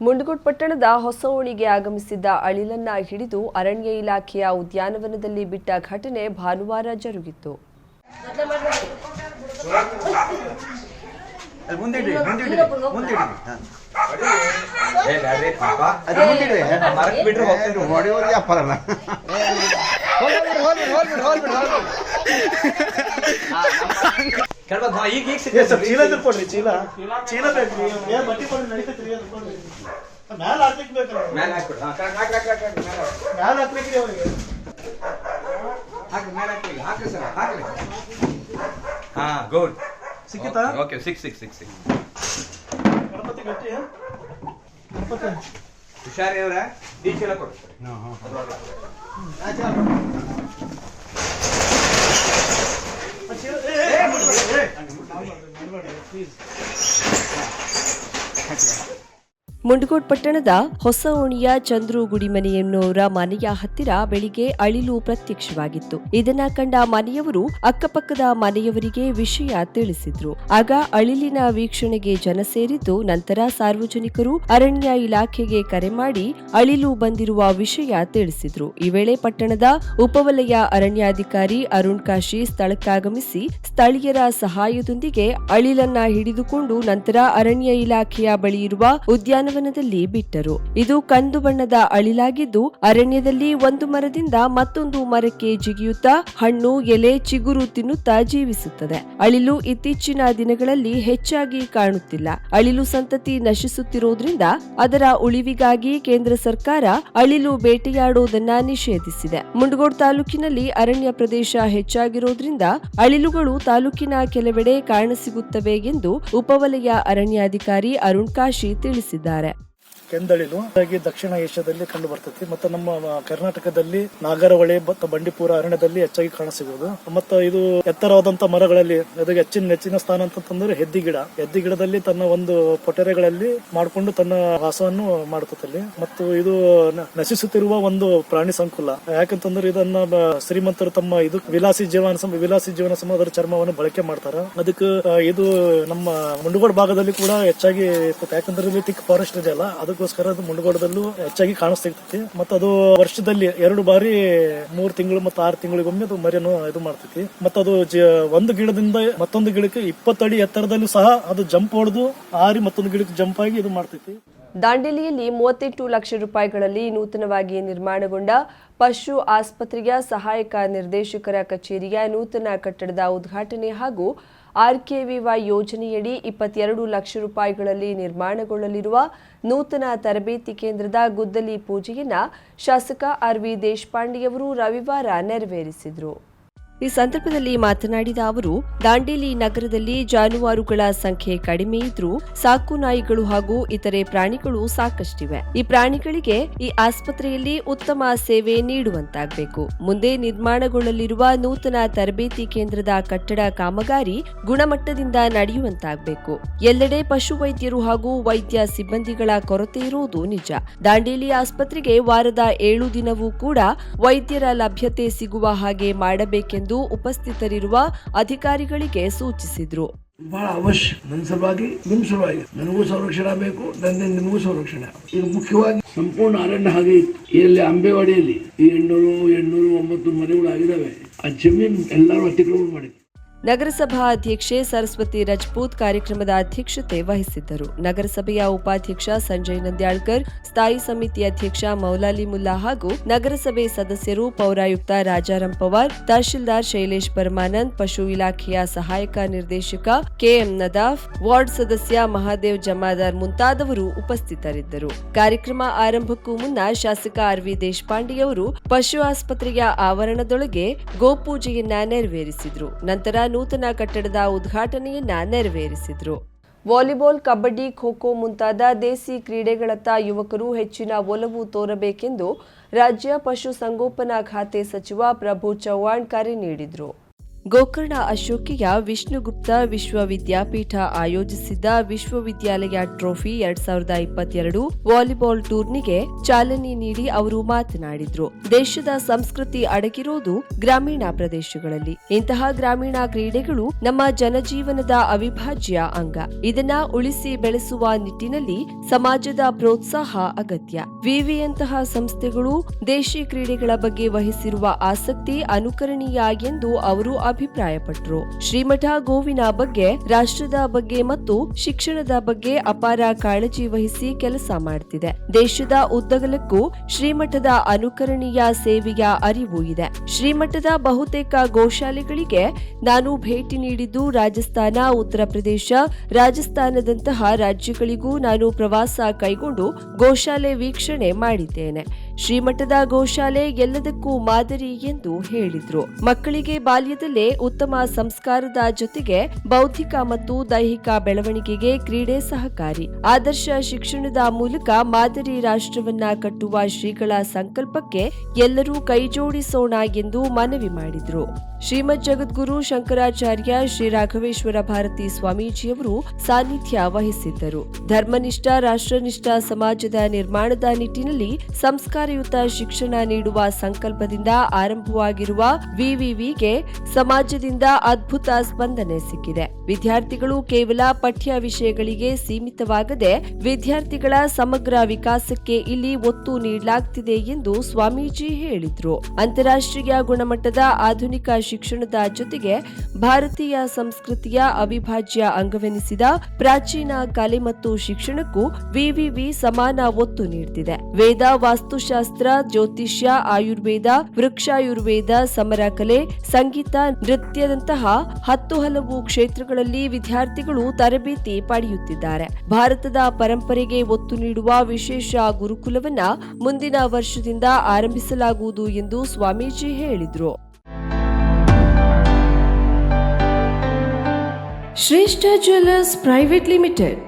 ಮುಂಡಗೋಡ್ ಪಟ್ಟಣದ ಹೊಸ ಓಣಿಗೆ ಆಗಮಿಸಿದ್ದ ಅಳಿಲನ್ನ ಹಿಡಿದು ಅರಣ್ಯ ಇಲಾಖೆಯ ಉದ್ಯಾನವನದಲ್ಲಿ ಬಿಟ್ಟ ಘಟನೆ ಭಾನುವಾರ ಜರುಗಿತ್ತು. ಹಾ. ಕೇಳ್ಬೇಕು ಹಾ, ಈಗ ಈಗ ಸ್ವಲ್ಪ ಚೀಲ ಇದ್ರೆ ಕೊಡ್ರಿ ಚೀಲ. ಚೀಲ ಬೇಕ್ರಿ ಏ ಬಟ್ಟಿ ಕೊಡ್ರಿ ನಡೀತೈತ್ರಿ ಅದು ಕೊಡ್ರಿ. ಮ್ಯಾಲ ಹಾಕ್ಲಿಕ್ಕೆ ಬೇಕ್ರಿ ಮ್ಯಾಲೆ ಹಾಕ್ಬಿಡು. ಹಾ ಹಾಕ್ ಹಾಕ್ ಹಾಕ್ ಹಾಕ್ ಹಾಕ್. ಮ್ಯಾಲೆ ಹಾಕ್ಬೇಕ್ರಿ ಅವ್ರಿಗೆ. ಹಾಕ್ರಿ ಸರ್ ಹಾಕ್ರಿ ಹಾ ಗುಡ್ ಸಿಕ್ಕಿತಾ? ಓಕೆ ಸಿಕ್ ಸಿಕ್ ಸಿಕ್ ಸಿಕ್. ಗಣಪತಿ ಗಟ್ಟಿ ಗಣಪತಿ. ಹುಷಾರಿ ಅವ್ರ ಈ ಚೀಲ ಕೊಡು. ಆ ಮುಂಡಗೋಡ್ ಪಟ್ಟಣದ ಹೊಸ ಓಣಿಯ ಚಂದ್ರು ಗುಡಿಮನಿ ಎನ್ನುವರ ಮನೆಯ ಹತ್ತಿರ ಬೆಳಿಗ್ಗೆ ಅಳಿಲು ಪ್ರತ್ಯಕ್ಷವಾಗಿತ್ತು. ಇದನ್ನ ಕಂಡ ಮನೆಯವರು ಅಕ್ಕಪಕ್ಕದ ಮನೆಯವರಿಗೆ ವಿಷಯ ತಿಳಿಸಿದ್ರು. ಆಗ ಅಳಿಲಿನ ವೀಕ್ಷಣೆಗೆ ಜನ ಸೇರಿದ್ದು ನಂತರ ಸಾರ್ವಜನಿಕರು ಅರಣ್ಯ ಇಲಾಖೆಗೆ ಕರೆ ಮಾಡಿ ಅಳಿಲು ಬಂದಿರುವ ವಿಷಯ ತಿಳಿಸಿದ್ರು. ಈ ವೇಳೆ ಪಟ್ಟಣದ ಉಪವಲಯ ಅರಣ್ಯಾಧಿಕಾರಿ ಅರುಣ್ ಕಾಶಿ ಸ್ಥಳಕ್ಕಾಗಮಿಸಿ ಸ್ಥಳೀಯರ ಸಹಾಯದೊಂದಿಗೆ ಅಳಿಲನ್ನ ಹಿಡಿದುಕೊಂಡು ನಂತರ ಅರಣ್ಯ ಇಲಾಖೆಯ ಬಳಿ ಇರುವ ಉದ್ಯಾನವನದಲ್ಲಿ ಬಿಟ್ಟರು. ಇದು ಕಂದು ಬಣ್ಣದ ಅಳಿಲಾಗಿದ್ದು, ಅರಣ್ಯದಲ್ಲಿ ಒಂದು ಮರದಿಂದ ಮತ್ತೊಂದು ಮರಕ್ಕೆ ಜಿಗಿಯುತ್ತಾ, ಹಣ್ಣು, ಎಲೆ, ಚಿಗುರು ತಿನ್ನುತ್ತಾ ಜೀವಿಸುತ್ತದೆ. ಅಳಿಲು ಇತ್ತೀಚಿನ ದಿನಗಳಲ್ಲಿ ಹೆಚ್ಚಾಗಿ ಕಾಣುತ್ತಿಲ್ಲ. ಅಳಿಲು ಸಂತತಿ ನಶಿಸುತ್ತಿರುವುದರಿಂದ ಅದರ ಉಳಿವಿಗಾಗಿ ಕೇಂದ್ರ ಸರ್ಕಾರ ಅಳಿಲು ಬೇಟೆಯಾಡುವುದನ್ನ ನಿಷೇಧಿಸಿದೆ. ಮುಂಡಗೋಡ್ ತಾಲೂಕಿನಲ್ಲಿ ಅರಣ್ಯ ಪ್ರದೇಶ ಹೆಚ್ಚಾಗಿರುವುದರಿಂದ ಅಳಿಲುಗಳು ತಾಲೂಕಿನ ಕೆಲವೆಡೆ ಕಾಣಸಿಗುತ್ತವೆ ಎಂದು ಉಪವಲಯ ಅರಣ್ಯಾಧಿಕಾರಿ ಅರುಣ್ ಕಾಶಿ ತಿಳಿಸಿದ್ದಾರೆ. ಕೆಂದಳಿಲು. ಹಾಗಾಗಿ ದಕ್ಷಿಣ ಏಷ್ಯಾದಲ್ಲಿ ಕಂಡು ಬರ್ತೈತಿ. ಮತ್ತು ನಮ್ಮ ಕರ್ನಾಟಕದಲ್ಲಿ ನಾಗರಹೊಳೆ ಮತ್ತು ಬಂಡೀಪುರ ಅರಣ್ಯದಲ್ಲಿ ಹೆಚ್ಚಾಗಿ ಕಾಣಸಿಗುವುದು ಮತ್ತು ಇದು ಎತ್ತರವಾದಂತ ಮರಗಳಲ್ಲಿ, ಅದಕ್ಕೆ ಹೆಚ್ಚಿನ ನೆಚ್ಚಿನ ಸ್ಥಾನ ಅಂತಂದ್ರೆ ಹೆದ್ದಿ ಗಿಡ. ಹೆದ್ದಿ ಗಿಡದಲ್ಲಿ ತನ್ನ ಒಂದು ಪೊಟೆರೆಗಳಲ್ಲಿ ಮಾಡಿಕೊಂಡು ತನ್ನ ವಾಸವನ್ನು ಮಾಡುತ್ತಲ್ಲಿ ಮತ್ತು ಇದು ನಶಿಸುತ್ತಿರುವ ಒಂದು ಪ್ರಾಣಿ ಸಂಕುಲ. ಯಾಕಂತಂದ್ರೆ ಇದನ್ನ ಶ್ರೀಮಂತರು ತಮ್ಮ ಇದು ವಿಲಾಸಿ ಜೀವನ ಸಮ, ವಿಲಾಸಿ ಜೀವನ ಸಮ ಅದರ ಚರ್ಮವನ್ನು ಬಳಕೆ ಮಾಡ್ತಾರ. ಅದಕ್ಕೆ ಇದು ನಮ್ಮ ಮುಂಡಗೋಡ್ ಭಾಗದಲ್ಲಿ ಕೂಡ ಹೆಚ್ಚಾಗಿ ಯಾಕಂದ್ರೆ ಇಲ್ಲಿ ತಿಕ್ ಫಾರೆಸ್ಟ್ ಇದೆ ಅಲ್ಲ ಅದಕ್ಕೋಸ್ಕರ ಅದು ಮುಂಡಗೋಡದಲ್ಲೂ ಹೆಚ್ಚಾಗಿ ಕಾಣಿಸ್ತಿರ್ತೈತಿ. ಮತ್ತೆ ಅದು ವರ್ಷದಲ್ಲಿ ಎರಡು ಬಾರಿ ಮೂರು ತಿಂಗಳು ಮತ್ತು ಆರು ತಿಂಗಳಿಗೊಮ್ಮೆ ಅದು ಮರಿಯನ್ನು ಇದು ಮಾಡ್ತೈತಿ. ಮತ್ತು ಅದು ಒಂದು ಗಿಡದಿಂದ ಮತ್ತೊಂದು ಗಿಡಕ್ಕೆ ಇಪ್ಪತ್ತಡಿ ಎತ್ತರದಲ್ಲೂ ಸಹ ಅದು ಜಂಪ್ ಹೊಡೆದು ಆರಿ ಮತ್ತೊಂದು ಗಿಡಕ್ಕೆ ಜಂಪ್ ಆಗಿ ಇದು ಮಾಡ್ತೈತಿ. ದಾಂಡೇಲಿಯಲ್ಲಿ ಮೂವತ್ತೆಂಟು ಲಕ್ಷ ರೂಪಾಯಿಗಳಲ್ಲಿ ನೂತನವಾಗಿ ನಿರ್ಮಾಣಗೊಂಡ ಪಶು ಆಸ್ಪತ್ರೆಯ ಸಹಾಯಕ ನಿರ್ದೇಶಕರ ಕಚೇರಿಯ ನೂತನ ಕಟ್ಟಡದ ಉದ್ಘಾಟನೆ ಹಾಗೂ ಆರ್ಕೆವಿವೈ ಯೋಜನೆಯಡಿ ಇಪ್ಪತ್ತೆರಡು ಲಕ್ಷ ರೂಪಾಯಿಗಳಲ್ಲಿ ನಿರ್ಮಾಣಗೊಳ್ಳಲಿರುವ ನೂತನ ತರಬೇತಿ ಕೇಂದ್ರದ ಗುದ್ದಲಿ ಪೂಜೆಯನ್ನು ಶಾಸಕ ಆರ್ವಿ ದೇಶಪಾಂಡೆಯವರು ರವಿವಾರ ನೆರವೇರಿಸಿದರು. ಈ ಸಂದರ್ಭದಲ್ಲಿ ಮಾತನಾಡಿದ ಅವರು, ದಾಂಡೇಲಿ ನಗರದಲ್ಲಿ ಜಾನುವಾರುಗಳ ಸಂಖ್ಯೆ ಕಡಿಮೆ ಇದ್ರೂ ಸಾಕು ನಾಯಿಗಳು ಹಾಗೂ ಇತರೆ ಪ್ರಾಣಿಗಳು ಸಾಕಷ್ಟಿವೆ. ಈ ಪ್ರಾಣಿಗಳಿಗೆ ಈ ಆಸ್ಪತ್ರೆಯಲ್ಲಿ ಉತ್ತಮ ಸೇವೆ ನೀಡುವಂತಾಗಬೇಕು. ಮುಂದೆ ನಿರ್ಮಾಣಗೊಳ್ಳಲಿರುವ ನೂತನ ತರಬೇತಿ ಕೇಂದ್ರದ ಕಟ್ಟಡ ಕಾಮಗಾರಿ ಗುಣಮಟ್ಟದಿಂದ ನಡೆಯುವಂತಾಗಬೇಕು. ಎಲ್ಲೆಡೆ ಪಶುವೈದ್ಯರು ಹಾಗೂ ವೈದ್ಯ ಸಿಬ್ಬಂದಿಗಳ ಕೊರತೆ ಇರುವುದು ನಿಜ. ದಾಂಡೇಲಿ ಆಸ್ಪತ್ರೆಗೆ ವಾರದ ಏಳು ದಿನವೂ ಕೂಡ ವೈದ್ಯರ ಲಭ್ಯತೆ ಸಿಗುವ ಹಾಗೆ ಮಾಡಬೇಕೆಂದು ಉಪಸ್ಥಿತರಿರುವ ಅಧಿಕಾರಿಗಳಿಗೆ ಸೂಚಿಸಿದರು. ಬಹಳ ಅವಶ್ಯ. ನನ್ನ ಸಲುವಾಗಿ ನಿಮ್ಮ ಸಲುವಾಗಿ. ನನಗೂ ಸಂರಕ್ಷಣೆ ಬೇಕು ನನ್ನ ನಿಮಗೂ ಸಂರಕ್ಷಣೆ. ಈಗ ಮುಖ್ಯವಾಗಿ ಸಂಪೂರ್ಣ ಅರಣ್ಯ ಹಾಗೆ ಇತ್ತು. ಇಲ್ಲಿ ಅಂಬೇವಾಡಿಯಲ್ಲಿ ಈ ಎಂಟುನೂರು ಎಂಟುನೂರು ಒಂಬತ್ತು ಮನೆಗಳು ಆಗಿದ್ದಾವೆ ಆ ಜಮೀನು ಎಲ್ಲರೂ ಅತಿಕ್ರಮಣ ಮಾಡಿದ್ರು. ನಗರಸಭಾ ಅಧ್ಯಕ್ಷೆ ಸರಸ್ವತಿ ರಜಪೂತ್ ಕಾರ್ಯಕ್ರಮದ ಅಧ್ಯಕ್ಷತೆ ವಹಿಸಿದ್ದರು. ನಗರಸಭೆಯ ಉಪಾಧ್ಯಕ್ಷ ಸಂಜಯ್ ನಂದ್ಯಾಳ್ಕರ್, ಸ್ಥಾಯಿ ಸಮಿತಿ ಅಧ್ಯಕ್ಷ ಮೌಲಾಲಿ ಮುಲ್ಲಾ ಹಾಗೂ ನಗರಸಭೆ ಸದಸ್ಯರು ಪೌರಾಯುಕ್ತ ರಾಜಾರಾಮ್ ಪವಾರ್, ತಹಶೀಲ್ದಾರ್ ಶೈಲೇಶ್ ಪರಮಾನಂದ್, ಪಶು ಇಲಾಖೆಯ ಸಹಾಯಕ ನಿರ್ದೇಶಕ ಕೆಎಂ ನದಾಫ್, ವಾರ್ಡ್ ಸದಸ್ಯ ಮಹಾದೇವ್ ಜಮಾದಾರ್ ಮುಂತಾದವರು ಉಪಸ್ಥಿತರಿದ್ದರು. ಕಾರ್ಯಕ್ರಮ ಆರಂಭಕ್ಕೂ ಮುನ್ನ ಶಾಸಕ ಆರ್ವಿ ದೇಶಪಾಂಡೆಯವರು ಪಶು ಆಸ್ಪತ್ರೆಯ ಆವರಣದೊಳಗೆ ಗೋಪೂಜೆಯನ್ನ ನೆರವೇರಿಸಿದ್ರು. ನಂತರ ನೂತನ ಕಟ್ಟಡದ ಉದ್ಘಾಟನೆಯನ್ನ ನೆರವೇರಿಸಿದ್ರು. ವಾಲಿಬಾಲ್, ಕಬಡ್ಡಿ ಖೋ ಖೋ ಮುಂತಾದ ದೇಸಿ ಕ್ರೀಡೆಗಳತ್ತ ಯುವಕರು ಹೆಚ್ಚಿನ ಒಲವು ತೋರಬೇಕೆಂದು ರಾಜ್ಯ ಪಶುಸಂಗೋಪನಾ ಖಾತೆ ಸಚಿವ ಪ್ರಭು ಚವ್ಹಾಣ್ ಕರೆ ನೀಡಿದರು. ಗೋಕರ್ಣ ಅಶೋಕಿಯ ವಿಷ್ಣುಗುಪ್ತ ವಿಶ್ವವಿದ್ಯಾಪೀಠ ಆಯೋಜಿಸಿದ್ದ ವಿಶ್ವವಿದ್ಯಾಲಯ ಟ್ರೋಫಿ ಎರಡ್ ಸಾವಿರದ ಇಪ್ಪತ್ತೆರಡು ವಾಲಿಬಾಲ್ ಟೂರ್ನಿಗೆ ಚಾಲನೆ ನೀಡಿ ಅವರು ಮಾತನಾಡಿದ್ರು. ದೇಶದ ಸಂಸ್ಕೃತಿ ಅಡಗಿರೋದು ಗ್ರಾಮೀಣ ಪ್ರದೇಶಗಳಲ್ಲಿ. ಇಂತಹ ಗ್ರಾಮೀಣ ಕ್ರೀಡೆಗಳು ನಮ್ಮ ಜನಜೀವನದ ಅವಿಭಾಜ್ಯ ಅಂಗ. ಇದನ್ನ ಉಳಿಸಿ ಬೆಳೆಸುವ ನಿಟ್ಟಿನಲ್ಲಿ ಸಮಾಜದ ಪ್ರೋತ್ಸಾಹ ಅಗತ್ಯ. ವಿವಿಯಂತಹ ಸಂಸ್ಥೆಗಳು ದೇಶಿ ಕ್ರೀಡೆಗಳ ಬಗ್ಗೆ ವಹಿಸಿರುವ ಆಸಕ್ತಿ ಅನುಕರಣೀಯ ಎಂದು ಅವರು ಅಭಿಪ್ರಾಯಪಟ್ಟರು ಶ್ರೀಮಠ ಗೋವಿನ ಬಗ್ಗೆ, ರಾಷ್ಟ್ರದ ಬಗ್ಗೆ ಮತ್ತು ಶಿಕ್ಷಣದ ಬಗ್ಗೆ ಅಪಾರ ಕಾಳಜಿ ವಹಿಸಿ ಕೆಲಸ ಮಾಡುತ್ತಿದೆ ದೇಶದ ಉದ್ದಗಲಕ್ಕೂ ಶ್ರೀಮಠದ ಅನುಕರಣೀಯ ಸೇವೆಯ ಅರಿವು ಇದೆ. ಶ್ರೀಮಠದ ಬಹುತೇಕ ಗೋಶಾಲೆಗಳಿಗೆ ನಾನು ಭೇಟಿ ನೀಡಿದ್ದು ರಾಜಸ್ಥಾನ, ಉತ್ತರ ಪ್ರದೇಶ, ರಾಜಸ್ಥಾನದಂತಹ ರಾಜ್ಯಗಳಿಗೂ ನಾನು ಪ್ರವಾಸ ಕೈಗೊಂಡು ಗೋಶಾಲೆ ವೀಕ್ಷಣೆ ಮಾಡಿದ್ದೇನೆ. ಶ್ರೀಮಠದ ಗೋಶಾಲೆ ಎಲ್ಲದಕ್ಕೂ ಮಾದರಿ ಎಂದು ಹೇಳಿದ್ರು. ಮಕ್ಕಳಿಗೆ ಬಾಲ್ಯದಲ್ಲೇ ಉತ್ತಮ ಸಂಸ್ಕಾರದ ಜೊತೆಗೆ ಬೌದ್ಧಿಕ ಮತ್ತು ದೈಹಿಕ ಬೆಳವಣಿಗೆಗೆ ಕ್ರೀಡೆ ಸಹಕಾರಿ. ಆದರ್ಶ ಶಿಕ್ಷಣದ ಮೂಲಕ ಮಾದರಿ ರಾಷ್ಟ್ರವನ್ನ ಕಟ್ಟುವ ಶ್ರೀಗಳ ಸಂಕಲ್ಪಕ್ಕೆ ಎಲ್ಲರೂ ಕೈಜೋಡಿಸೋಣ ಎಂದು ಮನವಿ ಮಾಡಿದ್ರು. ಶ್ರೀಮದ್ ಜಗದ್ಗುರು ಶಂಕರಾಚಾರ್ಯ ಶ್ರೀ ರಾಘವೇಶ್ವರ ಭಾರತಿ ಸ್ವಾಮೀಜಿಯವರು ಸಾನ್ನಿಧ್ಯ ವಹಿಸಿದ್ದರು. ಧರ್ಮನಿಷ್ಠ, ರಾಷ್ಟ್ರನಿಷ್ಠ ಸಮಾಜದ ನಿರ್ಮಾಣದ ನಿಟ್ಟಿನಲ್ಲಿ ಸಂಸ್ಕಾರಯುತ ಶಿಕ್ಷಣ ನೀಡುವ ಸಂಕಲ್ಪದಿಂದ ಆರಂಭವಾಗಿರುವ ವಿವಿವಿಗೆ ಸಮಾಜದಿಂದ ಅದ್ಭುತ ಸ್ಪಂದನೆ ಸಿಕ್ಕಿದೆ. ವಿದ್ಯಾರ್ಥಿಗಳು ಕೇವಲ ಪಠ್ಯ ವಿಷಯಗಳಿಗೆ ಸೀಮಿತವಾಗದೆ ವಿದ್ಯಾರ್ಥಿಗಳ ಸಮಗ್ರ ವಿಕಾಸಕ್ಕೆ ಇಲ್ಲಿ ಒತ್ತು ನೀಡಲಾಗ್ತಿದೆ ಎಂದು ಸ್ವಾಮೀಜಿ ಹೇಳಿದ್ರು. ಅಂತಾರಾಷ್ಟ್ರೀಯ ಗುಣಮಟ್ಟದ ಆಧುನಿಕ ಶಿಕ್ಷಣದ ಜೊತೆಗೆ ಭಾರತೀಯ ಸಂಸ್ಕೃತಿಯ ಅವಿಭಾಜ್ಯ ಅಂಗವೆನಿಸಿದ ಪ್ರಾಚೀನ ಕಲೆ ಮತ್ತು ಶಿಕ್ಷಣಕ್ಕೂ ವಿವಿವಿ ಸಮಾನ ಒತ್ತು ನೀಡುತ್ತಿದೆ ವೇದ ವಾಸ್ತುಶಾಸ್ತ್ರ ಜ್ಯೋತಿಷ್ಯ, ಆಯುರ್ವೇದ, ವೃಕ್ಷಾಯುರ್ವೇದ ಸಮರ ಕಲೆ ಸಂಗೀತ, ನೃತ್ಯದಂತಹ ಹತ್ತು ಹಲವು ಕ್ಷೇತ್ರಗಳಲ್ಲಿ ವಿದ್ಯಾರ್ಥಿಗಳು ತರಬೇತಿ ಪಡೆಯುತ್ತಿದ್ದಾರೆ. ಭಾರತದ ಪರಂಪರೆಗೆ ಒತ್ತು ನೀಡುವ ವಿಶೇಷ ಗುರುಕುಲವನ್ನ ಮುಂದಿನ ವರ್ಷದಿಂದ ಆರಂಭಿಸಲಾಗುವುದು ಎಂದು ಸ್ವಾಮೀಜಿ ಹೇಳಿದರು. Shreshta jewellers private limited